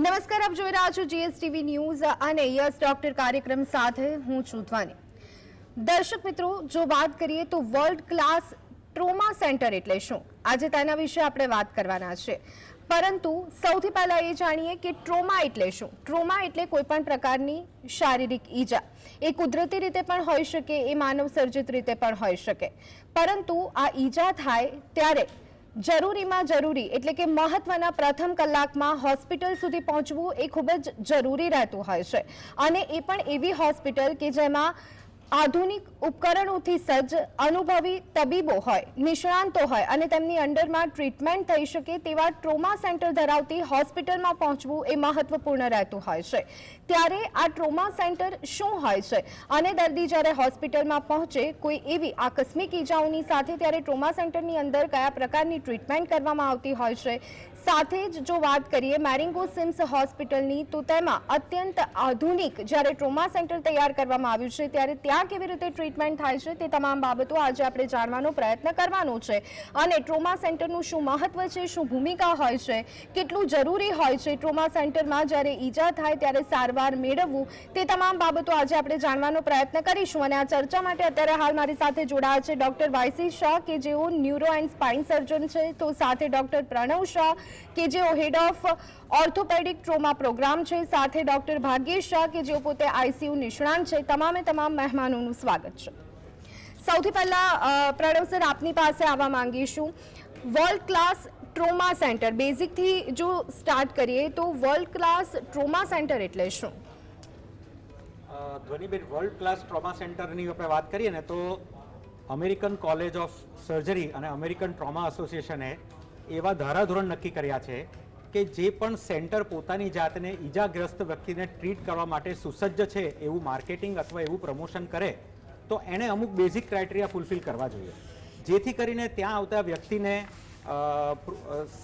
નમસ્કાર, આપ જોઈ રહ્યા છો જીએસટીવી ન્યૂઝ અને યસ, ડોક્ટર કાર્યક્રમ સાથે હું છું દર્શક મિત્રો, જો વાત કરીએ તો વર્લ્ડ ક્લાસ ટ્રોમા સેન્ટર એટલે શું? આજે તેના વિશે આપણે વાત કરવાના છે. પરંતુ સૌથી પહેલાં એ જાણીએ કે ટ્રોમા એટલે શું? ટ્રોમા એટલે કોઈપણ પ્રકારની શારીરિક ઈજા. એ કુદરતી રીતે પણ હોઈ શકે, એ માનવ સર્જિત રીતે પણ હોઈ શકે. પરંતુ આ ઈજા થાય ત્યારે જરૂરીમાં જરૂરી, એટલે કે મહત્વના પ્રથમ કલાકમાં હોસ્પિટલ સુધી પહોંચવું એ ખૂબ જ જરૂરી રહેતું હોય છે. અને એ પણ એવી હોસ્પિટલ કે જેમાં આધુનિક ઉપકરણોથી સજ્જ અનુભવી તબીબો હોય, નિષ્ણાંતો હોય અને તેમની અંડરમાં ટ્રીટમેન્ટ થઈ શકે તેવા ટ્રોમા સેન્ટર ધરાવતી હોસ્પિટલમાં પહોંચવું એ મહત્વપૂર્ણ રહેતું હોય છે. ત્યારે આ ટ્રોમા સેન્ટર શું હોય છે અને દર્દી જ્યારે હોસ્પિટલમાં પહોંચે, કોઈ એવી આકસ્મિક ઈજાઓની સાથે ત્યારે ટ્રોમા સેન્ટરની અંદર કયા પ્રકારની ટ્રીટમેન્ટ કરવામાં આવતી હોય છે સાથે જ જો વાત કરીએ, મેરિંગો સિમ્સ હોસ્પિટલની, તો તેમાં અત્યંત આધુનિક જ્યારે ટ્રોમા સેન્ટર તૈયાર કરવામાં આવ્યું છે, ત્યારે ત્યાં કેવી રીતે ટ્રીટમેન્ટ થાય છે તે તમામ બાબતો આજે આપણે જાણવાનો પ્રયત્ન કરવાનો છે. અને ટ્રોમા સેન્ટરનું શું મહત્વ છે, શું ભૂમિકા હોય છે, કેટલું જરૂરી હોય છે ટ્રોમા સેન્ટરમાં જ્યારે ઈજા થાય ત્યારે સારવાર મેળવવું, તે તમામ બાબતો આજે આપણે જાણવાનો પ્રયત્ન કરીશું. અને આ ચર્ચા માટે અત્યારે હાલ મારી સાથે જોડાયા છે ડૉક્ટર વાયસી શાહ, કે જેઓ ન્યુરો એન્ડ સ્પાઇન સર્જન છે, તો સાથે ડૉક્ટર પ્રણવ શાહ કે જેઓ head of orthopaedic trauma programme છે, સાથે ડોક્ટર ભાગ્યેશ શાહ કે જેઓ પોતે આઈસીયુ નિષ્ણાંત છે, તમામે તમામ મહેમાનોનું સ્વાગત છે. સૌથી પહેલા પ્રણવ સર, આપની પાસે આવવા માંગીશું. વર્લ્ડ ક્લાસ ટ્રોમા સેન્ટર બેઝિકથી જો સ્ટાર્ટ કરીએ, તો વર્લ્ડ ક્લાસ ટ્રોમા સેન્ટર એટલે શું? ધ્વનિબેન વર્લ્ડ ક્લાસ ટ્રોમા સેન્ટરની આપણે વાત કરીએ ને, તો અમેરિકન કોલેજ ઓફ સર્જરી અને અમેરિકન ટ્રોમા એસોસિએશને એવા ધારાધોરણ નક્કી કર્યા છે કે જે પણ સેન્ટર પોતાની જાતને ઈજાગ્રસ્ત વ્યક્તિને ટ્રીટ કરવા માટે સુસજ્જ છે, એવું માર્કેટિંગ અથવા એવું પ્રમોશન કરે, તો એણે અમુક બેઝિક ક્રાઇટેરિયા ફૂલફિલ કરવા જોઈએ. જેથી કરીને ત્યાં આવતા વ્યક્તિને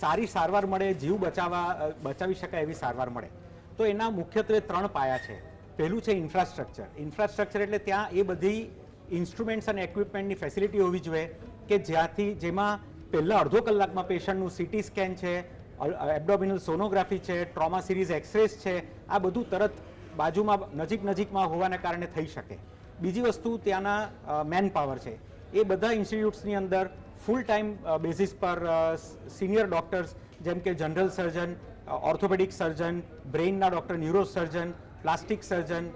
સારી સારવાર મળે, જીવ બચાવવા બચાવી શકાય એવી સારવાર મળે. તો એના મુખ્યત્વે ત્રણ પાયા છે. પહેલું છે ઇન્ફ્રાસ્ટ્રક્ચર. ઇન્ફ્રાસ્ટ્રક્ચર એટલે ત્યાં એ બધી ઇન્સ્ટ્રુમેન્ટ્સ અને ઇક્વિપમેન્ટની ફેસિલિટી હોવી જોઈએ કે જ્યાંથી જેમાં પહેલા અડધો કલાકમાં પેશન્ટનું સીટી સ્કેન છે એબડોમિનલ સોનોગ્રાફી છે ટ્રોમા સિરીઝ એક્સરેસ છે, આ બધું તરત બાજુમાં, નજીક નજીકમાં હોવાને કારણે થઈ શકે. બીજી વસ્તુ ત્યાંના મેન પાવર છે. એ બધા ઇન્સ્ટિટ્યૂટ્સની અંદર ફૂલ ટાઈમ બેઝિસ પર સિનિયર ડોક્ટર્સ જેમ કે general surgeon orthopaedic surgeon બ્રેઇનના doctor neurosurgeon plastic surgeon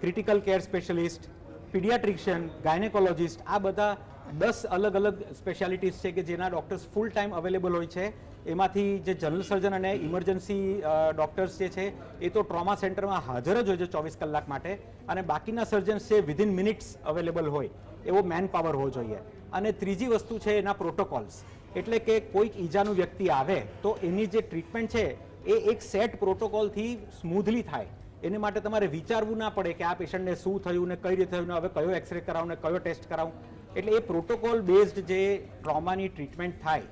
critical care specialist paediatrician gynaecologist આ બધા દસ અલગ અલગ સ્પેશિયાલિટીઝ છે કે જેના ડૉક્ટર્સ ફૂલ ટાઈમ અવેલેબલ હોય છે. એમાંથી જે જનરલ સર્જન અને ઇમરજન્સી ડૉક્ટર્સ જે છે, એ તો ટ્રોમા સેન્ટરમાં હાજર જ હોય છે ચોવીસ કલાક માટે. અને બાકીના સર્જન્સ છે વિધિન મિનિટ્સ અવેલેબલ હોય. એવો મેન પાવર હોવો જોઈએ. અને ત્રીજી વસ્તુ છે એના પ્રોટોકોલ્સ એટલે કે કોઈક ઈજાનું વ્યક્તિ આવે, તો એની જે ટ્રીટમેન્ટ છે, એ એક સેટ પ્રોટોકોલથી સ્મૂધલી થાય. એને માટે તમારે વિચારવું ના પડે કે આ પેશન્ટને શું થયું ને કઈ રીતે થયું ને હવે કયો એક્સરે કરાવું ને કયો ટેસ્ટ કરાવું. એટલે એ પ્રોટોકોલ બેઝડ જે ટ્રોમાની ટ્રીટમેન્ટ થાય,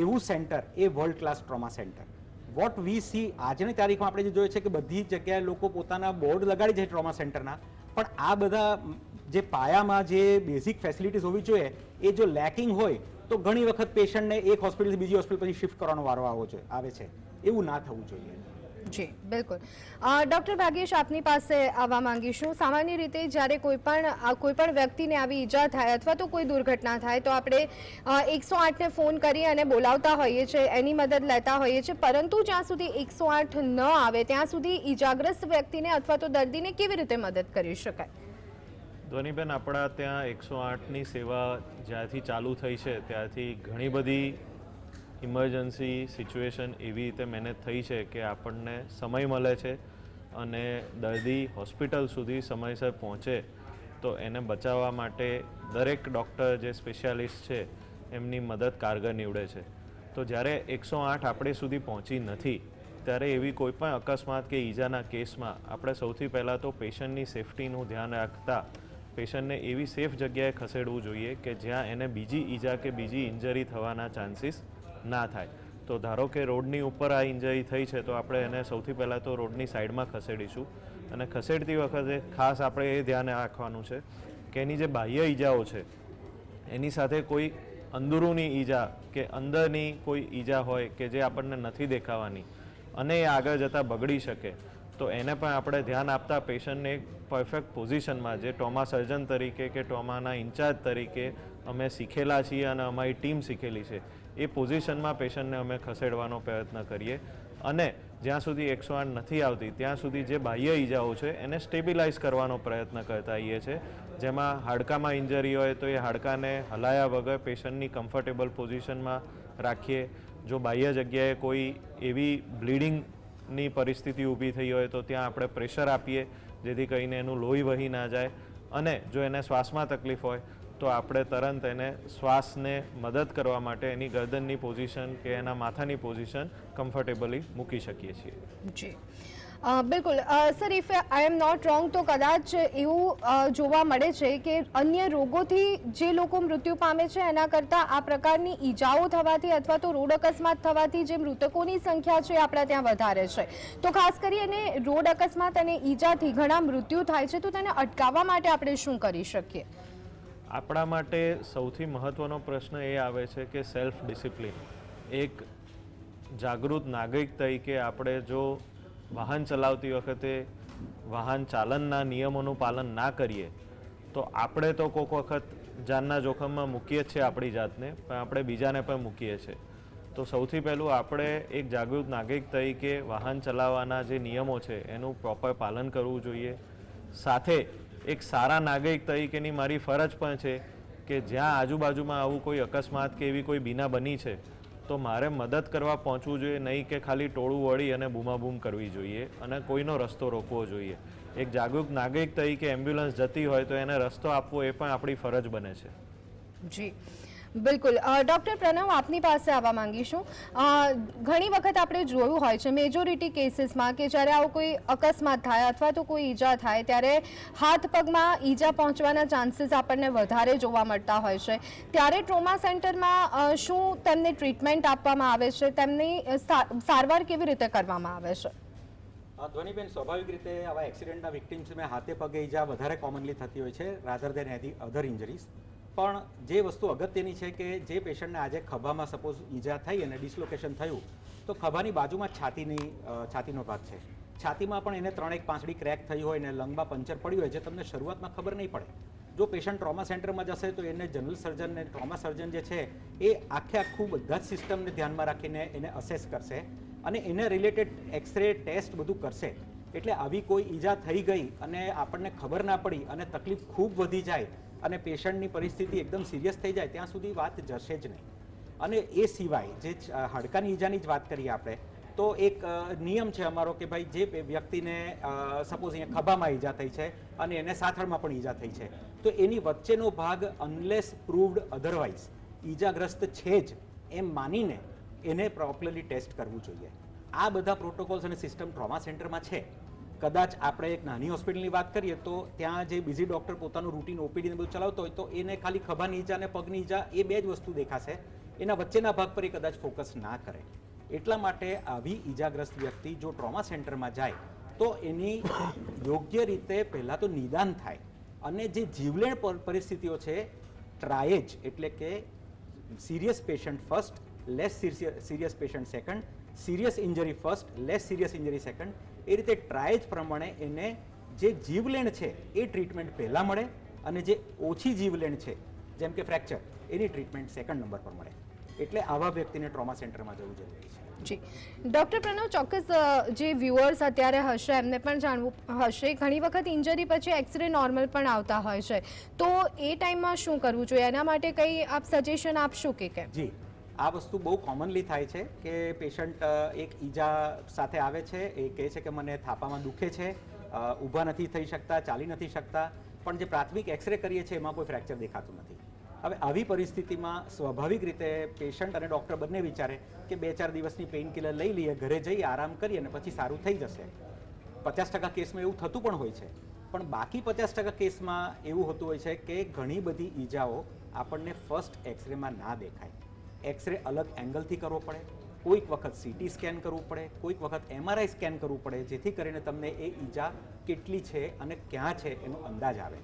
એવું centre, A world class trauma centre. What we see આજની તારીખમાં આપણે જે જોઈએ છે કે બધી જગ્યાએ લોકો પોતાના બોર્ડ લગાડી છે ટ્રોમા સેન્ટરના, પણ આ બધા જે પાયામાં જે બેઝિક ફેસિલિટીઝ હોવી જોઈએ, એ જો લેકિંગ હોય, તો ઘણી વખત પેશન્ટને એક હોસ્પિટલથી બીજી હોસ્પિટલ પછી શિફ્ટ કરવાનો વારો આવો છે આવે છે. એવું ના થવું જોઈએ. જી, બિલકુલ. ડૉક્ટર ભાગ્યેશ આપની પાસે આવવા માંગીશું. સામાન્ય રીતે જ્યારે કોઈ પણ કોઈ પણ વ્યક્તિને આવી ઈજા થાય અથવા તો કોઈ દુર્ઘટના થાય, તો આપણે એકસો આઠને ફોન કરી અને બોલાવતા હોઈએ છીએ, એની મદદ લેતા હોઈએ છીએ. પરંતુ જ્યાં સુધી એકસો આઠ ન આવે, ત્યાં સુધી ઈજાગ્રસ્ત વ્યક્તિને અથવા તો દર્દીને કેવી રીતે મદદ કરી શકાય? ધ્વનિબેન, આપણા ત્યાં એકસો આઠની સેવા જ્યાંથી ચાલુ થઈ છે ત્યારથી ઘણી બધી ઇમરજન્સી સિચ્યુએશન એવી રીતે મેનેજ થઈ છે કે આપણને સમય મળે છે અને દર્દી હોસ્પિટલ સુધી સમયસર પહોંચે, તો એને બચાવવા માટે દરેક ડૉક્ટર જે સ્પેશિયાલિસ્ટ છે એમની મદદ કારગર નીવડે છે. તો જ્યારે એકસો આઠ આપણે સુધી પહોંચી નથી, ત્યારે એવી કોઈ પણ અકસ્માત કે ઈજાના કેસમાં આપણે સૌથી પહેલાં તો પેશન્ટની સેફટીનું ધ્યાન રાખતા પેશન્ટને એવી સેફ જગ્યાએ ખસેડવું જોઈએ કે જ્યાં એને બીજી ઈજા કે બીજી ઇન્જરી થવાના ચાન્સીસ ના થાય. તો ધારો કે રોડની ઉપર આ ઇન્જરી થઈ છે, તો આપણે એને સૌથી પહેલાં તો રોડની સાઈડમાં ખસેડીશું. અને ખસેડતી વખતે ખાસ આપણે એ ધ્યાન રાખવાનું છે કે એની જે બાહ્ય ઈજાઓ છે, એની સાથે કોઈ અંદરૂની ઈજા કે અંદરની કોઈ ઈજા હોય કે જે આપણને નથી દેખાવાની અને એ આગળ જતાં બગડી શકે, તો એને પણ આપણે ધ્યાન આપતા પેશન્ટને પરફેક્ટ પોઝિશનમાં જે ટ્રોમા સર્જન તરીકે કે ટ્રોમાના ઇન્ચાર્જ તરીકે અમે શીખેલા છીએ અને અમારી ટીમ શીખેલી છે એ પોઝિશનમાં પેશન્ટને અમે ખસેડવાનો પ્રયત્ન કરીએ. અને જ્યાં સુધી એકસો આઠ નથી આવતી, ત્યાં સુધી જે બાહ્ય ઈજાઓ છે, એને સ્ટેબિલાઇઝ કરવાનો પ્રયત્ન કરતા આવીએ છીએ જેમાં હાડકામાં ઇન્જરી હોય તો એ હાડકાને હલાયા વગર પેશન્ટની કમ્ફર્ટેબલ પોઝિશનમાં રાખીએ. જો બાહ્ય જગ્યાએ કોઈ એવી બ્લીડિંગની પરિસ્થિતિ ઊભી થઈ હોય તો ત્યાં આપણે પ્રેશર આપીએ, જેથી કરીને એનું લોહી વહી ના જાય. અને જો એને શ્વાસમાં તકલીફ હોય તો આપણે તરંત એને શ્વાસને મદદ કરવા માટે એની ગરદનની પોઝિશન કે એના માથાની પોઝિશન કમ્ફર્ટેબલી મૂકી શકીએ છીએ. જી. બિલકુલ. Sir if I am not wrong તો કદાચ એવું જોવા મળે છે કે અન્ય રોગોથી જે લોકો મૃત્યુ પામે છે, એના કરતાં આ પ્રકારની ઈજાઓ થવાથી અથવા તો રોડ અકસ્માત થવાથી જે મૃતકોની સંખ્યા છે આપણા ત્યાં વધારે છે. તો ખાસ કરીને રોડ અકસ્માત અને ઈજાથી ઘણા મૃત્યુ થાય છે, તો તેને અટકાવવા માટે આપણે શું કરી શકીએ? આપણા માટે સૌથી મહત્ત્વનો પ્રશ્ન એ આવે છે કે સેલ્ફ ડિસિપ્લિન એક જાગૃત નાગરિક તરીકે આપણે જો વાહન ચલાવતી વખતે વાહન ચાલનના નિયમોનું પાલન ના કરીએ, તો આપણે તો કોઈક વખત જાનના જોખમમાં મૂકીએ જ છીએ આપણી જાતને, પણ આપણે બીજાને પણ મૂકીએ છીએ. તો સૌથી પહેલું આપણે એક જાગૃત નાગરિક તરીકે વાહન ચલાવવાના જે નિયમો છે, એનું પ્રોપર પાલન કરવું જોઈએ. સાથે એક સારા નાગરિક તરીકેની મારી ફરજ પણ છે કે જ્યાં આજુબાજુમાં આવું કોઈ અકસ્માત કે એવી કોઈ બીના બની છે, તો મારે મદદ કરવા પહોંચવું જોઈએ, નહીં કે ખાલી ટોળું વળી અને બૂમાબૂમ કરવી જોઈએ અને કોઈનો રસ્તો રોકવો જોઈએ. એક જાગૃત નાગરિક તરીકે એમ્બ્યુલન્સ જતી હોય તો એને રસ્તો આપવો એ પણ આપણી ફરજ બને છે. જી. બિલકુલ. ડૉક્ટર પ્રણવ, આપની પાસે આવવા માંગીશું. ઘણી વખત આપણે જોયું હોય છે મેજોરિટી કેસીસમાં કે જ્યારે આવો કોઈ અકસ્માત થાય અથવા તો કોઈ ઈજા થાય, ત્યારે હાથ પગમાં ઈજા પહોંચવાના ચાન્સીસ આપણને વધારે જોવા મળતા હોય છે. ત્યારે ટ્રોમા સેન્ટરમાં શું તેમને ટ્રીટમેન્ટ આપવામાં આવે છે? તેમની સારવાર કેવી રીતે કરવામાં આવે છે? ધ્વનિબેન, સ્વાભાવિક રીતે આવા એક્સિડન્ટના વિક્ટિમ્સમાં હાથે પગે ઈજા વધારે કોમનલી થતી હોય છે રાધર દેન અધર ઇન્જરીઝ પણ જે વસ્તુ અગત્યની છે કે જે પેશન્ટને આજે ખભામાં સપોઝ ઈજા થઈ અને ડિસલોકેશન થયું, તો ખભાની બાજુમાં છાતીની છાતીનો ભાગ છે. છાતીમાં પણ એને ત્રણેક પાંચડી ક્રેક થઈ હોય ને લંગમાં પંચર પડ્યું હોય જે તમને શરૂઆતમાં ખબર નહીં પડે. જો પેશન્ટ ટ્રોમા સેન્ટરમાં જશે તો એને જનરલ સર્જન ને ટ્રોમા સર્જન જે છે એ આખે આખું બધા જ સિસ્ટમને ધ્યાનમાં રાખીને એને અસેસ કરશે અને એને રિલેટેડ એક્સરે ટેસ્ટ બધું કરશે. એટલે આવી કોઈ ઈજા થઈ ગઈ અને આપણને ખબર ના પડી અને તકલીફ ખૂબ વધી જાય અને પેશન્ટની પરિસ્થિતિ એકદમ સિરિયસ થઈ જાય, ત્યાં સુધી વાત જશે જ નહીં. અને એ સિવાય જે હાડકાની ઈજાની જ વાત કરીએ આપણે, તો એક નિયમ છે અમારો કે ભાઈ જે વ્યક્તિને સપોઝ અહીંયા ખભામાં ઈજા થઈ છે અને એને સાથળમાં પણ ઈજા થઈ છે, તો એની વચ્ચેનો ભાગ અનલેસ પ્રૂવડ અધરવાઇઝ ઈજાગ્રસ્ત છે જ એમ માનીને એને પ્રોપરલી ટેસ્ટ કરવું જોઈએ. આ બધા પ્રોટોકોલ્સ અને સિસ્ટમ ટ્રોમા સેન્ટરમાં છે. કદાચ આપણે એક નાની હોસ્પિટલની વાત કરીએ તો ત્યાં જે બિઝી ડૉક્ટર પોતાનું રૂટીન ઓપીડીને બધું ચલાવતો હોય તો એને ખાલી ખભાની ઈજા અને પગની ઈજા એ બે જ વસ્તુ દેખાશે. એના વચ્ચેના ભાગ પર એ કદાચ ફોકસ ના કરે. એટલા માટે આવી ઈજાગ્રસ્ત વ્યક્તિ જો ટ્રોમા સેન્ટરમાં જાય, તો એની યોગ્ય રીતે પહેલાં તો નિદાન થાય. અને જે જીવલેણ પરિસ્થિતિઓ છે ટ્રાયેજ એટલે કે serious patient first less serious patient second serious injury first less serious injury second એ રીતે ટ્રાયજ પ્રમાણે એને જે જીવલેણ છે એ ટ્રીટમેન્ટ પહેલાં મળે અને જે ઓછી જીવલેણ છે જેમ કે ફ્રેક્ચર એની ટ્રીટમેન્ટ સેકન્ડ નંબર પર મળે. એટલે આવા વ્યક્તિને ટ્રોમા સેન્ટરમાં જવું જરૂરી છે. જી. ડૉક્ટર પ્રણવ ચોક્કસ જે વ્યુઅર્સ અત્યારે હશે એમને પણ જાણવું હશે. ઘણી વખત ઇન્જરી પછી એક્સરે નોર્મલ પણ આવતા હોય છે. તો એ ટાઈમમાં શું કરવું જોઈએ? એના માટે કંઈ આપ સજેશન આપશો કે કેમ? જી. આ વસ્તુ બહુ કોમનલી થાય છે કે પેશન્ટ એક ઈજા સાથે આવે છે, એ કહે છે કે મને થાપામાં દુખે છે ઊભા નથી થઈ શકતા, ચાલી નથી શકતા, પણ જે પ્રાથમિક એક્સરે કરીએ છીએ એમાં કોઈ ફ્રેક્ચર દેખાતું નથી. હવે આવી પરિસ્થિતિમાં સ્વાભાવિક રીતે પેશન્ટ અને ડૉક્ટર બંને વિચારે કે બે ચાર દિવસની પેઇન કિલર લઈ લઈએ, ઘરે જઈ આરામ કરીએ અને પછી સારું થઈ જશે. પચાસ ટકા કેસમાં એવું થતું પણ હોય છે. પણ બાકી પચાસ ટકા કેસમાં એવું હોતું હોય છે કે ઘણી બધી ઈજાઓ આપણને ફર્સ્ટ એક્સરેમાં ના દેખાય. એક્સરે અલગ એંગલથી કરવો પડે, કોઈક વખત સીટી સ્કેન કરવું પડે, કોઈક વખત એમઆરઆઈ સ્કેન કરવું પડે, જેથી કરીને તમને એ ઈજા કેટલી છે અને ક્યાં છે એનો અંદાજ આવે.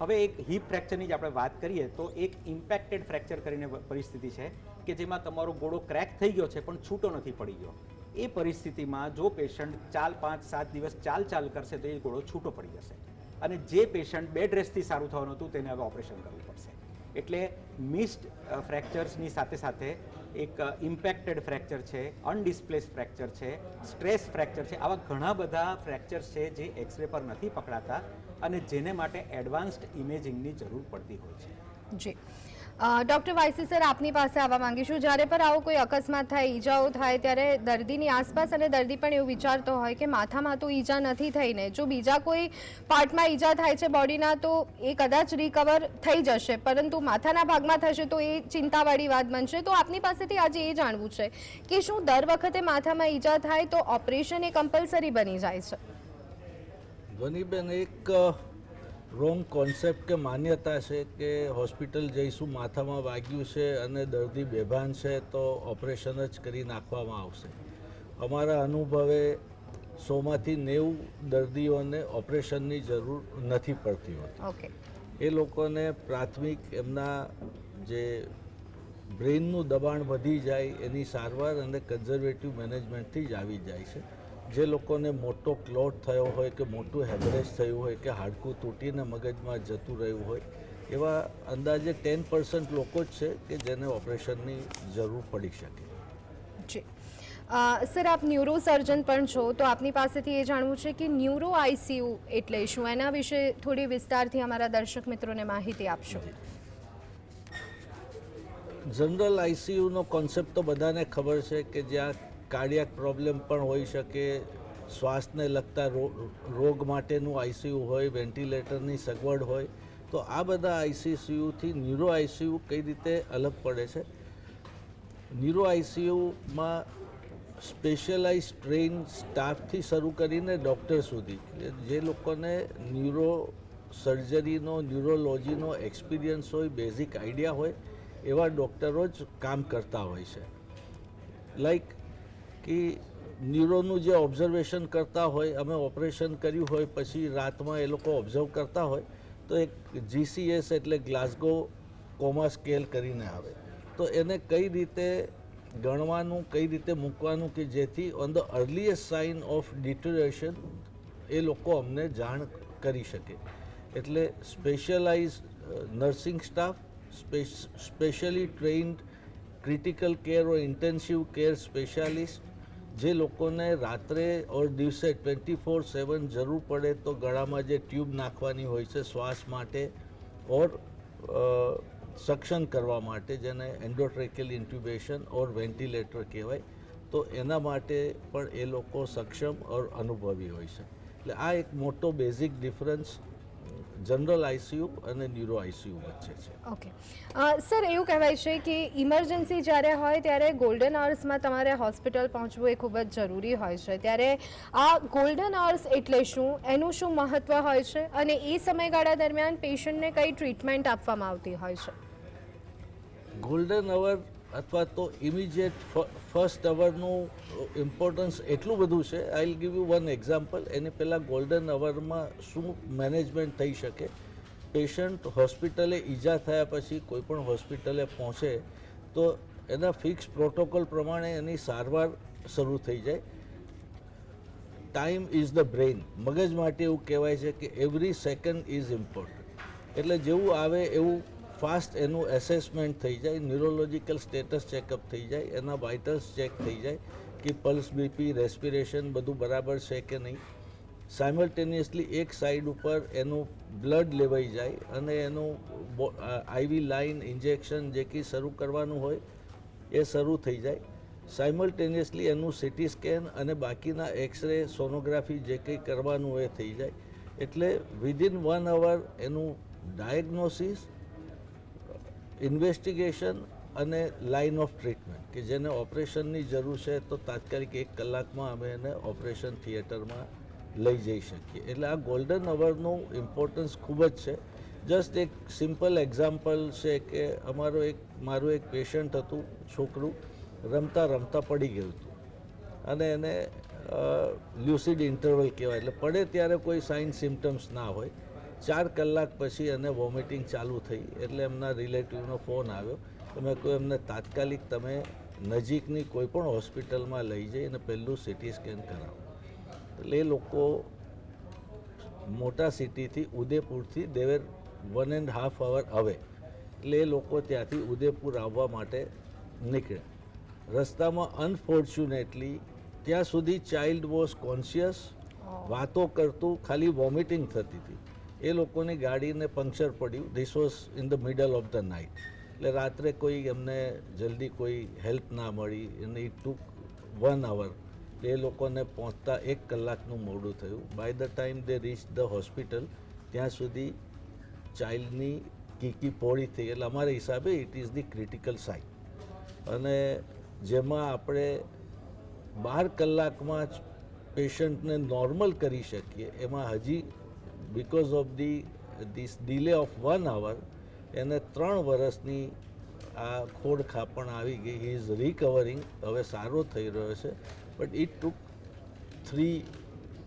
હવે એક હિપ ફ્રેક્ચરની જ આપણે વાત કરીએ, તો એક ઇમ્પેક્ટેડ ફ્રેક્ચર કરીને પરિસ્થિતિ છે કે જેમાં તમારો ગોળો ક્રેક થઈ ગયો છે, પણ છૂટો નથી પડી ગયો. એ પરિસ્થિતિમાં જો પેશન્ટ ચાલ પાંચ, સાત દિવસ ચાલ ચાલ કરશે, તો એ ગોળો છૂટો પડી જશે. અને જે પેશન્ટ બેડ રેસ્ટથી સારું થવાનું હતું, તેને હવે ઓપરેશન કરવું પડશે. એટલે મિસ્ડ ફ્રેક્ચર્સની સાથે સાથે એક ઇમ્પેક્ટેડ ફ્રેક્ચર છે અનડિસ્પ્લેસ ફ્રેક્ચર છે સ્ટ્રેસ ફ્રેક્ચર છે, આવા ઘણા બધા ફ્રેક્ચર્સ છે જે એક્સરે પર નથી પકડાતા અને જેને માટે એડવાન્સ્ડ ઇમેજિંગની જરૂર પડતી હોય છે. જી. ડૉક્ટર વાયસી સર, આપની પાસે આવવા માંગીશું. જ્યારે પણ આવો કોઈ અકસ્માત થાય, ઈજાઓ થાય, ત્યારે દર્દીની આસપાસ અને દર્દી પણ એવું વિચારતો હોય કે માથામાં તો ઈજા નથી થઈને. જો બીજા કોઈ પાર્ટમાં ઈજા થાય છે બોડીના, તો એ કદાચ રિકવર થઈ જશે. પરંતુ માથાના ભાગમાં થશે, તો એ ચિંતાવાળી વાત બનશે. તો આપની પાસેથી આજે એ જાણવું છે કે શું દર વખતે માથામાં ઈજા થાય, તો ઓપરેશન એ કમ્પલસરી બની જાય છે? ધ્વનિબેન એક રોંગ કોન્સેપ્ટ કે માન્યતા છે કે હોસ્પિટલ જઈશું માથામાં વાગ્યું છે અને દર્દી બેભાન છે તો ઓપરેશન જ કરી નાખવામાં આવશે. અમારા અનુભવે સોમાંથી નેવું દર્દીઓને ઓપરેશનની જરૂર નથી પડતી હોતી. ઓકે એ લોકોને પ્રાથમિક એમના જે બ્રેઇનનું દબાણ વધી જાય એની સારવાર અને કન્ઝર્વેટિવ મેનેજમેન્ટથી જ આવી જાય છે. જે લોકોને મોટો ક્લોટ થયો હોય કે મોટું હેમરેજ થયું હોય કે હાડકું તૂટીને મગજમાં જતું રહ્યું હોય એવા અંદાજે ટેન પર્સન્ટ લોકો જ છે કે જેને ઓપરેશનની જરૂર પડી શકે. જી. સર આપ ન્યુરો સર્જન પણ છો તો આપની પાસેથી એ જાણવું છે કે ન્યુરો આઈસીયુ એટલે શું? એના વિશે થોડી વિસ્તારથી અમારા દર્શક મિત્રોને માહિતી આપશો. જનરલ આઈસીયુનો કોન્સેપ્ટ તો બધાને ખબર છે કે જ્યાં કાર્ડિયાક પ્રોબ્લેમ પણ હોઈ શકે, શ્વાસને લગતા રોગ માટેનું આઈસીયુ હોય, વેન્ટિલેટરની સગવડ હોય, તો આ બધા આઈસીયુથી ન્યુરો આઈસીયુ કઈ રીતે અલગ પડે છે? ન્યુરો આઈસીયુમાં સ્પેશિયલાઇઝ ટ્રેન સ્ટાફથી શરૂ કરીને ડૉક્ટર સુધી. જે લોકોને ન્યુરો સર્જરીનો, ન્યુરોલોજીનો એક્સપિરિયન્સ હોય, બેઝિક આઈડિયા હોય, એવા ડૉક્ટરો જ કામ કરતા હોય છે. લાઈક કે ન્યુરોનું જે ઓબ્ઝર્વેશન કરતા હોય, અમે ઓપરેશન કર્યું હોય, પછી રાતમાં એ લોકો ઓબ્ઝર્વ કરતા હોય, તો એક જીસીએસ એટલે ગ્લાસગો કોમા સ્કેલ કરીને આવે. તો એને કઈ રીતે ગણવાનું, કઈ રીતે મૂકવાનું કે જેથી on the earliest sign of deterioration એ લોકો અમને જાણ કરી શકે. એટલે specialise nursing staff specially trained critical care or intensive care specialist જે લોકોને રાત્રે ઓર દિવસે ટ્વેન્ટી ફોર સેવન જરૂર પડે તો ગળામાં જે ટ્યુબ નાખવાની હોય છે શ્વાસ માટે ઓર સક્ષમ કરવા માટે જેને એન્ડોટ્રેકેલ ઇન્ટ્યુબેશન ઓર વેન્ટિલેટર કહેવાય, તો એના માટે પણ એ લોકો સક્ષમ ઓર અનુભવી હોય છે. એટલે આ એક મોટો બેઝિક ડિફરન્સ જનરલ આઈસીયુ અને ન્યુરો આઈસીયુ વચ્ચે છે. ઓકે. સર એવું કહેવાય છે કે ઇમરજન્સી જ્યારે હોય ત્યારે ગોલ્ડન અવર્સમાં તમારે હોસ્પિટલ પહોંચવું એ ખૂબ જ જરૂરી હોય છે. ત્યારે આ ગોલ્ડન અવર્સ એટલે શું? એનું શું મહત્ત્વ હોય છે? અને એ સમયગાળા દરમિયાન પેશન્ટને કઈ ટ્રીટમેન્ટ આપવામાં આવતી હોય છે? ગોલ્ડન અવર અથવા તો ઇમિડિયેટ ફર્સ્ટ અવરનું ઇમ્પોર્ટન્સ એટલું બધું છે I will give you one example એની પહેલાં ગોલ્ડન અવરમાં શું મેનેજમેન્ટ થઈ શકે? પેશન્ટ હોસ્પિટલે ઈજા થયા પછી કોઈપણ હોસ્પિટલે પહોંચે, તો એના ફિક્સ પ્રોટોકોલ પ્રમાણે એની સારવાર શરૂ થઈ જાય. ટાઈમ ઇઝ ધ બ્રેઇન મગજ માટે એવું કહેવાય છે કે એવરી સેકન્ડ ઇઝ ઇમ્પોર્ટન્ટ એટલે જેવું આવે એવું ફાસ્ટ એનું એસેસમેન્ટ થઈ જાય ન્યુરોલોજીકલ સ્ટેટસ ચેકઅપ થઈ જાય, એના વાઇટલ્સ ચેક થઈ જાય કે પલ્સ બીપી રેસ્પિરેશન બધું બરાબર છે કે નહીં. સાયમલ્ટેનિયસલી એક સાઈડ ઉપર એનું બ્લડ લેવાઈ જાય અને એનું આઈવી લાઇન ઇન્જેક્શન જે કંઈ શરૂ કરવાનું હોય, એ શરૂ થઈ જાય. સાયમલ્ટેનિયસલી એનું સિટી સ્કેન અને બાકીના એક્સરે સોનોગ્રાફી જે કંઈ કરવાનું એ થઈ જાય. એટલે વિધિન વન અવર એનું ડાયગ્નોસિસ ઇન્વેસ્ટિગેશન અને લાઇન ઓફ ટ્રીટમેન્ટ કે જેને ઓપરેશનની જરૂર છે તો તાત્કાલિક એક કલાકમાં અમે એને ઓપરેશન થિયેટરમાં લઈ જઈ શકીએ. એટલે આ ગોલ્ડન અવરનું ઇમ્પોર્ટન્સ ખૂબ જ છે. જસ્ટ એક સિમ્પલ એક્ઝામ્પલ છે કે અમારો એક, મારું એક પેશન્ટ હતું, છોકરું, રમતા રમતા પડી ગયું હતું. અને એને લ્યુસિડ ઇન્ટરવલ કહેવાય. એટલે પડે ત્યારે કોઈ સાઇન સિમ્ટમ્સ ના હોય. ચાર કલાક પછી એને વોમિટિંગ ચાલુ થઈ. એટલે એમના રિલેટિવનો ફોન આવ્યો તમે કહ્યું એમને તાત્કાલિક તમે નજીકની કોઈ પણ હોસ્પિટલમાં લઈ જઈ અને પહેલું સિટી સ્કેન કરાવો. એટલે એ લોકો મોટા સિટીથી ઉદયપુરથી they were one and half hour હવે. એટલે એ લોકો ત્યાંથી ઉદયપુર આવવા માટે નીકળ્યા. રસ્તામાં અનફોર્ચ્યુનેટલી ત્યાં સુધી ચાઇલ્ડ વોઝ કોન્શિયસ વાતો કરતું ખાલી વોમિટિંગ થતી હતી. એ લોકોની ગાડીને પંક્ચર પડ્યું. This was in the middle of the night એટલે રાત્રે કોઈ એમને જલ્દી કોઈ હેલ્પ ના મળી અને ઇટ ટુક વન અવર એ લોકોને પહોંચતા એક કલાકનું મોડું થયું. By the time they reach the hospital ત્યાં સુધી ચાઇલ્ડની કીકી પોળી થઈ. એટલે અમારા હિસાબે it is the critical sign અને જેમાં આપણે બાર કલાકમાં જ પેશન્ટને નોર્મલ કરી શકીએ. એમાં હજી because of the this delay of one hour એને ત્રણ વર્ષની આ ખોડ ખાપણ આવી ગઈ. હી ઇઝ રિકવરિંગ હવે સારો થઈ રહ્યો છે. But it took three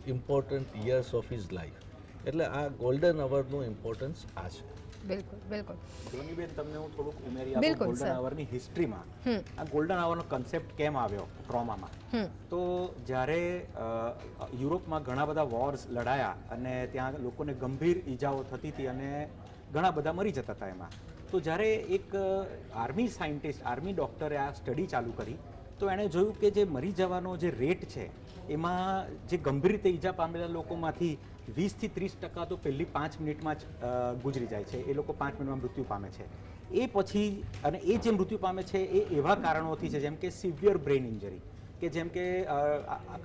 important years of his life એટલે આ ગોલ્ડન અવરનું ઇમ્પોર્ટન્સ આ છે. બિલકુલ બિલકુલ. ધોનીબેન તમને હું થોડુંક ઉમેરી આપું ગોલ્ડન આવરની હિસ્ટ્રીમાં આ ગોલ્ડન આવરનો કન્સેપ્ટ કેમ આવ્યો ટ્રોમામાં તો જ્યારે યુરોપમાં ઘણા બધા વોર્સ લડાયા અને ત્યાં લોકોને ગંભીર ઈજાઓ થતી હતી અને ઘણા બધા મરી જતા હતા એમાં. તો જ્યારે એક આર્મી સાયન્ટિસ્ટ આર્મી ડૉક્ટરે આ સ્ટડી ચાલુ કરી તો એણે જોયું કે જે મરી જવાનો જે રેટ છે એમાં જે ગંભીર રીતે ઈજા પામેલા લોકોમાંથી વીસથી ત્રીસ ટકા તો પહેલી પાંચ મિનિટમાં જ ગુજરી જાય છે. એ લોકો પાંચ મિનિટમાં મૃત્યુ પામે છે. એ પછી, અને એ જે મૃત્યુ પામે છે, એ એવા કારણોથી છે, જેમ કે સિવિયર બ્રેઇન ઇન્જરી, કે જેમ કે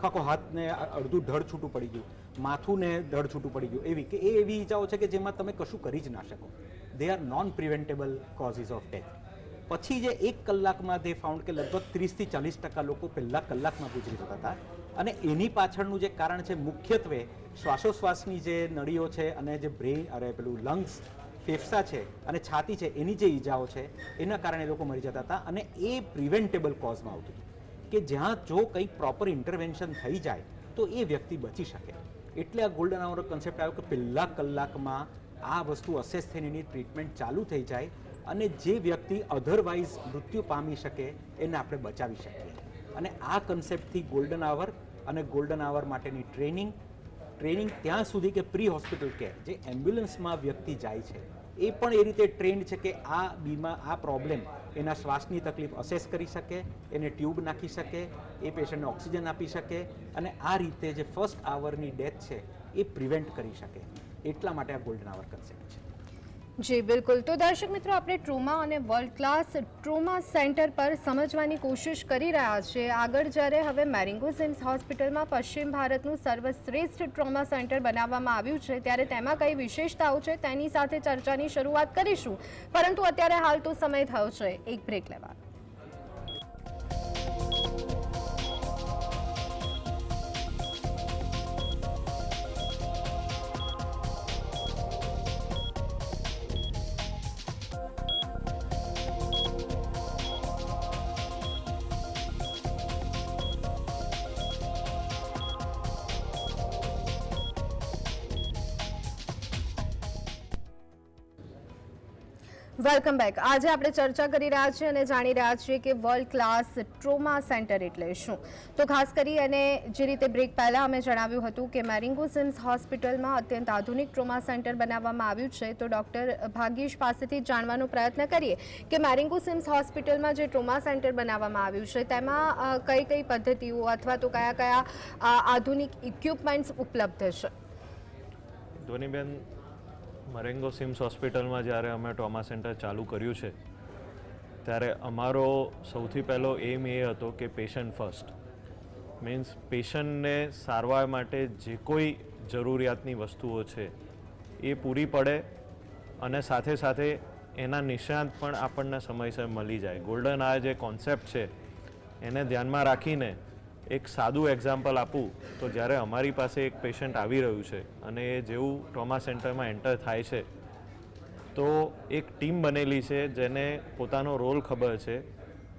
આખો હાથને અડધું ધડ છૂટું પડી ગયું માથું ને ધડ છૂટું પડી ગયું, એવી, કે એ એવી ઈજાઓ છે કે જેમાં તમે કશું કરી જ ના શકો. They are non preventable causes of death પછી જે એક કલાકમાં દે ફાઉન્ડ કે લગભગ ત્રીસથી ચાલીસ ટકા લોકો પહેલાં કલાકમાં ગુજરી જતા હતા. અને એની પાછળનું જે કારણ છે મુખ્યત્વે શ્વાસોશ્વાસની જે નળીઓ છે અને જે બ્રેઇન, અરે પેલું લંગ્સ, ફેફસા છે અને છાતી છે, એની જે ઈજાઓ છે, એના કારણે લોકો મરી જતા હતા અને એ પ્રિવેન્ટેબલ કોઝમાં આવતું હતું કે જ્યાં જો કંઈક પ્રોપર ઇન્ટરવેન્શન થઈ જાય તો એ વ્યક્તિ બચી શકે. એટલે આ ગોલ્ડન આવરનો કન્સેપ્ટ આવ્યો કે પહેલા કલાકમાં આ વસ્તુ અસેસ થઈને ટ્રીટમેન્ટ ચાલુ થઈ જાય અને જે વ્યક્તિ અધરવાઇઝ મૃત્યુ પામી શકે એને આપણે બચાવી શકીએ. અને આ કન્સેપ્ટથી ગોલ્ડન આવર અને ગોલ્ડન આવર માટેની ટ્રેનિંગ ટ્રેનિંગ ત્યાં સુધી કે પ્રી હોસ્પિટલ કેર જે એમ્બ્યુલન્સમાં વ્યક્તિ જાય છે, એ પણ એ રીતે ટ્રેન્ડ છે કે આ બીમા, આ પ્રોબ્લેમ એના શ્વાસની તકલીફ અસેસ કરી શકે, એને ટ્યુબ નાખી શકે, એ પેશન્ટને ઓક્સિજન આપી શકે અને આ રીતે જે ફર્સ્ટ આવરની ડેથ છે, એ પ્રિવેન્ટ કરી શકે. એટલા માટે આ ગોલ્ડન આવર કન્સેપ્ટ છે. જી, બિલકુલ. તો દર્શક મિત્રો, આપણે ટ્રોમા અને વર્લ્ડ ક્લાસ ટ્રોમા સેન્ટર પર સમજવાની કોશિશ કરી રહ્યા છે. આગળ જ્યારે હવે મેરિંગો સિમ્સ હોસ્પિટલમાં પશ્ચિમ ભારતનું સર્વશ્રેષ્ઠ ટ્રોમા સેન્ટર બનાવવામાં આવ્યું છે, ત્યારે તેમાં કઈ વિશેષતાઓ છે તેની સાથે ચર્ચાની શરૂઆત કરીશું. પરંતુ અત્યારે હાલ તો સમય થયો છે. એક બ્રેક લેવા. Welcome back. આજે આપણે ચર્ચા કરી રહ્યા છીએ અને જાણી રહ્યા છીએ કે વર્લ્ડ ક્લાસ ટ્રોમા સેન્ટર એટલે શું? તો ખાસ કરી અને જે રીતે બ્રેક પહેલાં અમે જણાવ્યું હતું કે મેરિંગો સિમ્સ હોસ્પિટલમાં અત્યંત આધુનિક ટ્રોમા સેન્ટર બનાવવામાં આવ્યું છે, તો ડૉક્ટર ભાગ્યેશ પાસેથી જાણવાનો પ્રયત્ન કરીએ કે મેરિંગો સિમ્સ હોસ્પિટલમાં જે ટ્રોમા સેન્ટર બનાવવામાં આવ્યું છે, તેમાં કઈ કઈ પદ્ધતિઓ અથવા તો કયા કયા આધુનિક ઇક્વિપમેન્ટ્સ ઉપલબ્ધ છે? ધોનીબેન મરેંગો સિમ્સ હોસ્પિટલમાં જ્યારે અમે ટ્રોમા સેન્ટર ચાલુ કર્યું છે, ત્યારે અમારો સૌથી પહેલો એમ એ હતો કે પેશન્ટ ફર્સ્ટ મીન્સ પેશન્ટને સારવાર માટે જે કોઈ જરૂરિયાતની વસ્તુઓ છે, એ પૂરી પડે અને સાથે સાથે એના નિષ્ણાંત પણ આપણને સમયસર મળી જાય. ગોલ્ડન આ જે કોન્સેપ્ટ છે, એને ધ્યાનમાં રાખીને એક સાદું એક્ઝામ્પલ આપું, તો જ્યારે અમારી પાસે એક પેશન્ટ આવી રહ્યું છે અને એ જેવું ટ્રોમા સેન્ટરમાં એન્ટર થાય છે, તો એક ટીમ બનેલી છે જેને પોતાનો રોલ ખબર છે.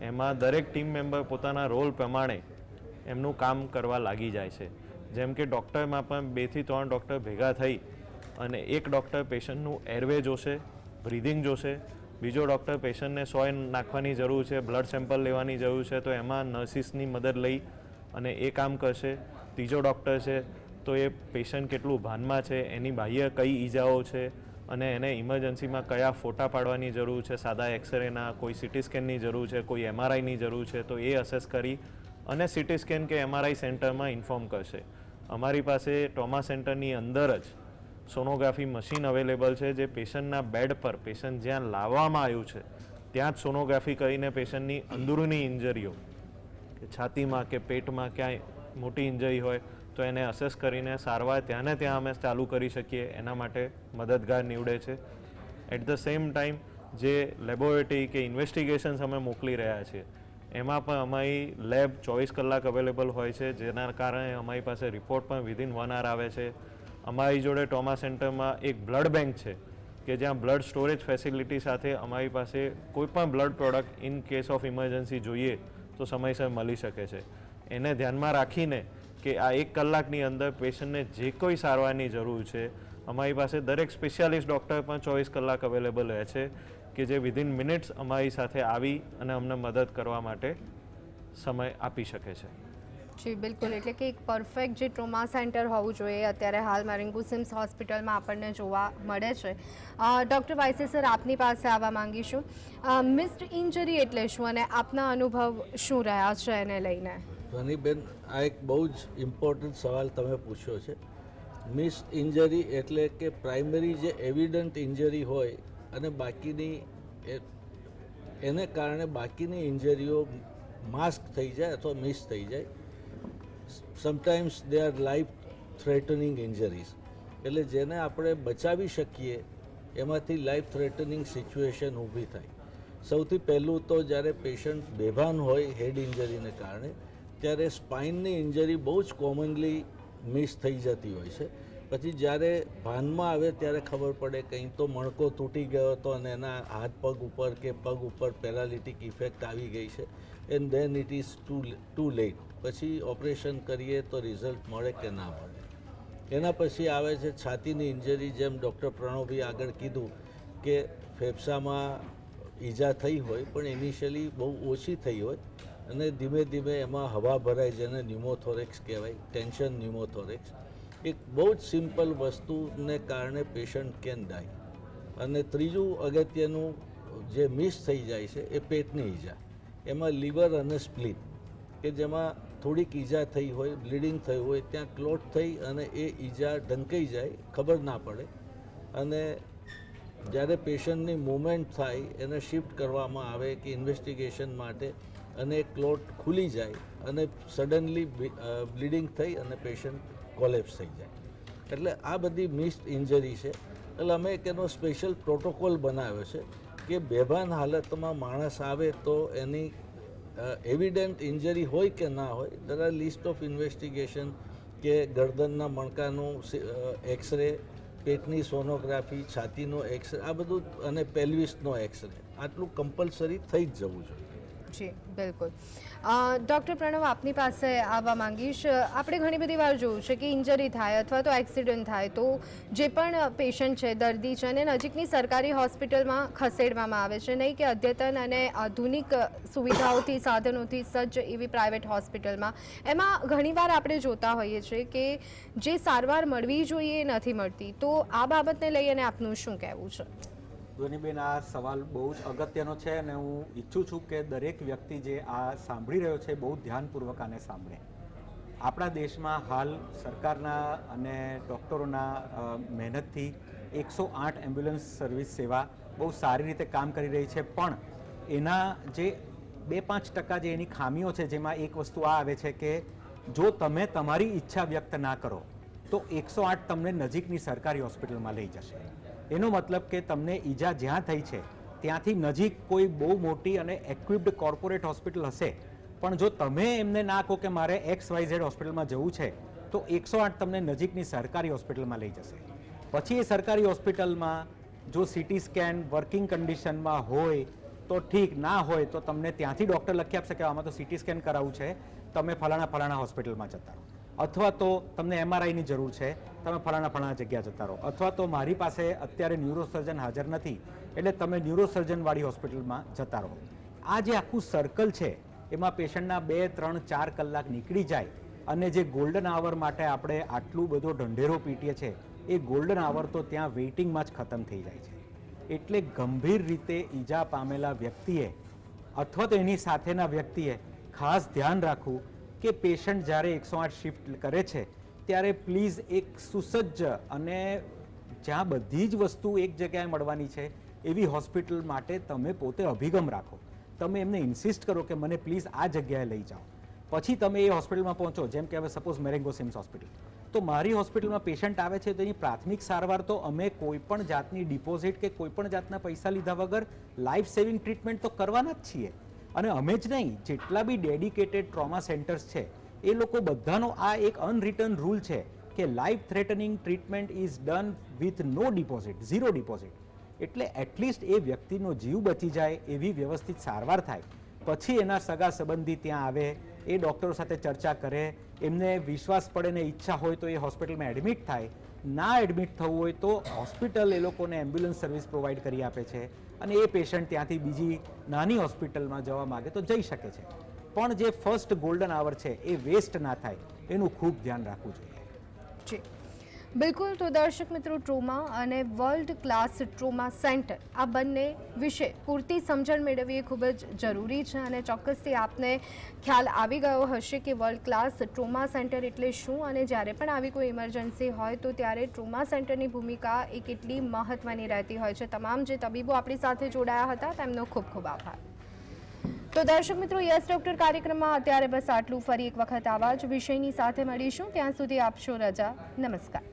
એમાં દરેક ટીમ મેમ્બર પોતાના રોલ પ્રમાણે એમનું કામ કરવા લાગી જાય છે. જેમ કે ડૉક્ટરમાં પણ બેથી ત્રણ ડૉક્ટર ભેગા થઈ અને એક ડૉક્ટર પેશન્ટનું એરવે જોશે બ્રિધિંગ જોશે, બીજો ડૉક્ટર પેશન્ટને સોય નાખવાની જરૂર છે બ્લડ સેમ્પલ લેવાની જરૂર છે, તો એમાં નર્સિસની મદદ લઈ અને એ કામ કરશે, ત્રીજો ડૉક્ટર છે, તો એ પેશન્ટ કેટલું ભાનમાં છે, એની બાહ્ય કઈ ઈજાઓ છે, અને એને ઇમરજન્સીમાં કયા ફોટા પાડવાની જરૂર છે, સાદા એક્સરેના કોઈ સિટી સ્કેનની જરૂર છે, કોઈ એમઆરઆઈની જરૂર છે, તો એ અસેસ કરી અને સિટી સ્કેન કે એમઆરઆઈ સેન્ટરમાં ઇન્ફોર્મ કરશે. અમારી પાસે ટ્રોમા સેન્ટરની અંદર જ સોનોગ્રાફી મશીન અવેલેબલ છે, જે પેશન્ટના બેડ પર પેશન્ટ જ્યાં લાવવામાં આવ્યું છે, ત્યાં જ સોનોગ્રાફી કરીને પેશન્ટની અંદરૂની ઇન્જરીઓ છાતીમાં કે પેટમાં ક્યાંય મોટી ઇન્જરી હોય, તો એને અસેસ કરીને સારવાર ત્યાં ને ત્યાં અમે ચાલુ કરી શકીએ. એના માટે મદદગાર નીવડે છે. એટ ધ સેમ ટાઈમ જે લેબોરેટરી કે ઇન્વેસ્ટિગેશન્સ અમે મોકલી રહ્યા છીએ, એમાં પણ અમારી લેબ ચોવીસ કલાક અવેલેબલ હોય છે, જેના કારણે અમારી પાસે રિપોર્ટ પણ વિધિન વન આર આવે છે. અમારી જોડે ટ્રોમા સેન્ટરમાં એક બ્લડ બેંક છે, કે જ્યાં બ્લડ સ્ટોરેજ ફેસિલિટી સાથે અમારી પાસે કોઈપણ blood product in case of emergency જોઈએ તો સમયસર મળી શકે છે. એને ધ્યાનમાં રાખીને કે આ એક કલાકની અંદર પેશન્ટને જે કોઈ સારવારની જરૂર છે, અમારી પાસે દરેક સ્પેશિયાલિસ્ટ ડૉક્ટર પણ ચોવીસ કલાક અવેલેબલ રહે છે કે જે વિધિન મિનિટ્સ અમારી સાથે આવી અને અમને મદદ કરવા માટે સમય આપી શકે છે. જી, બિલકુલ. એટલે કે એક પરફેક્ટ જે ટ્રોમા સેન્ટર હોવું જોઈએ અત્યારે હાલમાં રિંકુ સિમ્સ હોસ્પિટલમાં આપણને જોવા મળે છે. ડૉક્ટર વાઇસે સર આપની પાસે આવવા માંગીશું. મિસ્ડ ઇન્જરી એટલે શું અને આપના અનુભવ શું રહ્યા છે એને લઈને? ધ્વનિબેન આ એક બહુ જ ઇમ્પોર્ટન્ટ સવાલ તમે પૂછ્યો છે. મિસ ઇન્જરી એટલે કે પ્રાઇમરી જે એવિડન્ટ ઇન્જરી હોય અને બાકીની એને કારણે બાકીની ઇન્જરીઓ માસ્ક થઈ જાય અથવા મિસ થઈ જાય. Sometimes they are life threatening injuries એટલે જેને આપણે બચાવી શકીએ, એમાંથી લાઈફ થ્રેટનિંગ સિચ્યુએશન ઊભી થાય. સૌથી પહેલું તો જ્યારે પેશન્ટ બેભાન હોય હેડ ઇન્જરીને કારણે, ત્યારે સ્પાઇનની ઇન્જરી બહુ જ કોમનલી મિસ થઈ જતી હોય છે. પછી જ્યારે ભાનમાં આવે ત્યારે ખબર પડે કંઈ તો મણકો તૂટી ગયો હતો અને એના હાથ પગ ઉપર કે પગ ઉપર પેરાલિટિક ઇફેક્ટ આવી ગઈ છે. And then it is too too late પછી ઓપરેશન કરીએ તો રિઝલ્ટ મળે કે ના મળે. એના પછી આવે છે છાતીની ઇન્જરી જેમ ડૉક્ટર પ્રણવભાઈ આગળ કીધું કે ફેફસામાં ઈજા થઈ હોય, પણ ઇનિશિયલી બહુ ઓછી થઈ હોય અને ધીમે ધીમે એમાં હવા ભરાય જેને ન્યુમોથોરેક્સ કહેવાય ટેન્શન ન્યુમોથોરેક્સ એક બહુ જ સિમ્પલ વસ્તુને કારણે પેશન્ટ કેન ડાય અને ત્રીજું અગત્યનું જે મિસ થઈ જાય છે એ પેટની ઈજા. એમાં લીવર અને સ્પ્લિટ કે જેમાં થોડીક ઈજા થઈ હોય, બ્લીડિંગ થયું હોય, ત્યાં ક્લોટ થઈ અને એ ઈજા ઢંકાઈ જાય, ખબર ના પડે. અને જ્યારે પેશન્ટની મુવમેન્ટ થાય, એને શિફ્ટ કરવામાં આવે કે ઇન્વેસ્ટિગેશન માટે, અને ક્લોટ ખુલી જાય, અને સડનલી બ્લીડિંગ થઈ અને પેશન્ટ કોલેપ્સ થઈ જાય. એટલે આ બધી મિસ્ડ ઇન્જરી છે. એટલે અમે એક એનો સ્પેશિયલ પ્રોટોકોલ બનાવ્યો છે કે બેભાન હાલતમાં માણસ આવે તો એની એવિડન્ટ ઇન્જરી હોય કે ના હોય દર આર લિસ્ટ ઓફ ઇન્વેસ્ટિગેશન કે ગરદનના મણકાનું એક્સરે પેટની સોનોગ્રાફી છાતીનો એક્સરે આ બધું અને પેલ્વિસનો એક્સરે આટલું કમ્પલસરી થઈ જ જવું જોઈએ. જી, બિલકુલ. ડૉક્ટર પ્રણવ, આપની પાસે આવવા માંગીશ. આપણે ઘણી બધી વાર જોયું છે કે ઇન્જરી થાય અથવા તો એક્સિડન્ટ થાય તો જે પણ પેશન્ટ છે, દર્દી છે એને નજીકની સરકારી હોસ્પિટલમાં ખસેડવામાં આવે છે. નહીં કે અદ્યતન અને આધુનિક સુવિધાઓથી, સાધનોથી સજ્જ એવી પ્રાઇવેટ હોસ્પિટલમાં. એમાં ઘણીવાર આપણે જોતા હોઈએ છીએ કે જે સારવાર મળવી જોઈએ એ નથી મળતી. તો આ બાબતને લઈ અને આપનું શું કહેવું છે? ધ્વનિબેન, આ સવાલ બહુ જ અગત્યનો છે અને હું ઈચ્છું છું કે દરેક વ્યક્તિ જે આ સાંભળી રહ્યો છે બહુ ધ્યાનપૂર્વક આને સાંભળે. આપણા દેશમાં હાલ સરકારના અને ડૉક્ટરોના મહેનતથી એકસો આઠ એમ્બ્યુલન્સ સર્વિસ સેવા બહુ સારી રીતે કામ કરી રહી છે, પણ એના જે બે પાંચ ટકા જે એની ખામીઓ છે, જેમાં એક વસ્તુ આ આવે છે કે જો તમે તમારી ઈચ્છા વ્યક્ત ના કરો, તો એકસો આઠ તમને નજીકની સરકારી હોસ્પિટલમાં લઈ જશે. એનો મતલબ કે તમને ઈજા જ્યાં થઈ છે, ત્યાંથી નજીક કોઈ બહુ મોટી અને એક્વિપ્ડ કોર્પોરેટ હોસ્પિટલ હશે. પણ જો તમે એમને ના કહો કે મારે એક્સ વાય ઝેડ હોસ્પિટલમાં જવું છે, તો એકસો આઠ તમને નજીકની સરકારી હોસ્પિટલમાં લઈ જશે. પછી એ સરકારી હોસ્પિટલમાં જો સીટી સ્કેન વર્કિંગ કન્ડિશનમાં હોય, તો ઠીક, ના હોય તો તમને ત્યાંથી ડૉક્ટર લખી આપશે કે આમાં તો સિટી સ્કેન કરાવવું છે, તમે ફલાણા ફલાણા હોસ્પિટલમાં જતા રહો. અથવા તો તમને એમઆરઆઈની જરૂર છે, તમે ફલાણા ફલાણા જગ્યા જતા રહો. અથવા તો મારી પાસે અત્યારે ન્યુરોસર્જન હાજર નથી, એટલે તમે ન્યુરોસર્જનવાળી હોસ્પિટલમાં જતા રહો. આ જે આખું સર્કલ છે, એમાં પેશન્ટના બે, ત્રણ, ચાર કલાક નીકળી જાય અને જે ગોલ્ડન આવર માટે આપણે આટલું બધો ઢંઢેરો પીટીએ છે, એ ગોલ્ડન આવર તો ત્યાં વેઇટિંગમાં જ ખતમ થઈ જાય છે. એટલે ગંભીર રીતે ઈજા પામેલા વ્યક્તિએ અથવા તો એની સાથેના વ્યક્તિએ ખાસ ધ્યાન રાખવું કે પેશન્ટ જ્યારે એકસો આઠ શિફ્ટ કરે છે, ત્યારે પ્લીઝ એક સુસજ્જ અને જ્યાં બધી જ વસ્તુ એક જગ્યાએ મળવાની છે, એવી હોસ્પિટલ માટે તમે પોતે અભિગમ રાખો. તમે એમને ઇન્સિસ્ટ કરો કે મને પ્લીઝ આ જગ્યાએ લઈ જાઓ. પછી તમે એ હોસ્પિટલમાં પહોંચો, જેમ કે હવે સપોઝ મેરેંગો સિમ્સ હોસ્પિટલ. તો મારી હોસ્પિટલમાં પેશન્ટ આવે છે તો એની પ્રાથમિક સારવાર તો અમે કોઈ પણ જાતની ડિપોઝિટ કે કોઈ પણ જાતના પૈસા લીધા વગર લાઈફ સેવિંગ ટ્રીટમેન્ટ તો કરવાના જ છીએ. અને અમે જ નહીં, જેટલા બી ડેડિકેટેડ ટ્રોમા સેન્ટર્સ છે, એ લોકો બધાનો આ એક અનરિટર્ન રૂલ છે કે life threatening treatment is done with no deposit zero deposit એટલે એટલીસ્ટ એ વ્યક્તિનો જીવ બચી જાય, એવી વ્યવસ્થિત સારવાર થાય. પછી એના સગા સંબંધી ત્યાં આવે, એ ડૉક્ટરો સાથે ચર્ચા કરે, એમને વિશ્વાસ પડે ને ઈચ્છા હોય તો એ હોસ્પિટલમાં એડમિટ થાય. ના એડમિટ થવું હોય તો હોસ્પિટલ એ લોકોને એમ્બ્યુલન્સ સર્વિસ પ્રોવાઈડ કરી આપે છે. અને એ પેશન્ટ ત્યાંથી બીજી નાની હોસ્પિટલમાં જવા માગે તો જઈ શકે છે. પણ જે ફર્સ્ટ ગોલ્ડન આવર છે, એ વેસ્ટ ના થાય. એનું ખૂબ ધ્યાન રાખવું જોઈએ. બિલકુલ તો દર્શક મિત્રો, ટ્રોમા અને વર્લ્ડ ક્લાસ ટ્રોમા સેન્ટર આ બંને વિશે પૂરતી સમજણ મેળવવી ખૂબ જ જરૂરી છે અને ચોક્કસથી આપને ખ્યાલ આવી ગયો હશે કે વર્લ્ડ ક્લાસ ટ્રોમા સેન્ટર એટલે શું અને જ્યારે પણ આવી કોઈ ઇમરજન્સી હોય તો ત્યારે ટ્રોમા સેન્ટરની ભૂમિકા એ કેટલી મહત્ત્વની રહેતી હોય છે. તમામ જે તબીબો આપણી સાથે જોડાયા હતા, તેમનો ખૂબ ખૂબ આભાર. તો દર્શક મિત્રો, યસ ડોક્ટર કાર્યક્રમમાં અત્યારે બસ આટલું. ફરી એક વખત આવા જ વિષયની સાથે મળીશું. ત્યાં સુધી આપશો રજા. નમસ્કાર.